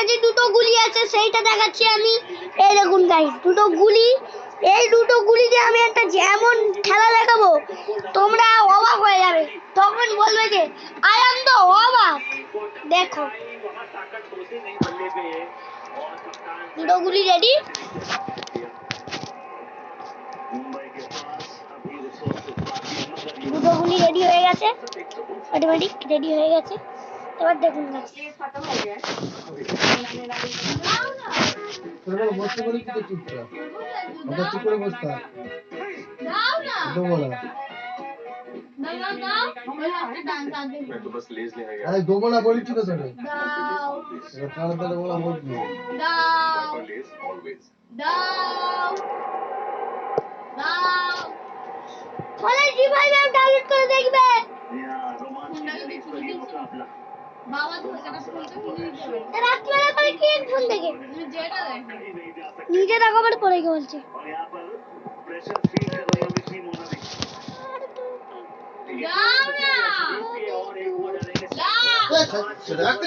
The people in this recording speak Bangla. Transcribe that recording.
কাছে দুটো গুলি আছে, সেইটা দেখাচ্ছি আমি। এই দেখুন গাইস দুটো গুলি। এই দুটো গুলি দিয়ে আমি একটা যেমন খেলা দেখাবো, তোমরা অবাক হয়ে যাবে। তখন বলবে যে আই এম তো অবাক দেখো। দুটো গুলি রেডি দুটো গুলি রেডি হয়ে গেছে। অটোমেটিক রেডি হয়ে গেছে। এবার দেখুন guys। তোরা বসতে বলি কিন্তু চুপ কর? আমরা চুপ করে বসতে দাও না দেবো না আরে দেবো না বলি ঠিক আছে দাও তাহলে তাহলে বলা বলবি দাও দাও দাও হলে জি ভাই ম্যাম ডাউনলোড করে দেখবে বাবা তো রাত্রে খুলতে খুলে দিতে পারে কি ফোন দেখে। তুমি দেখো নিজের একবার পরে কে বলছে। যাও না। যাও সেটা রাখতে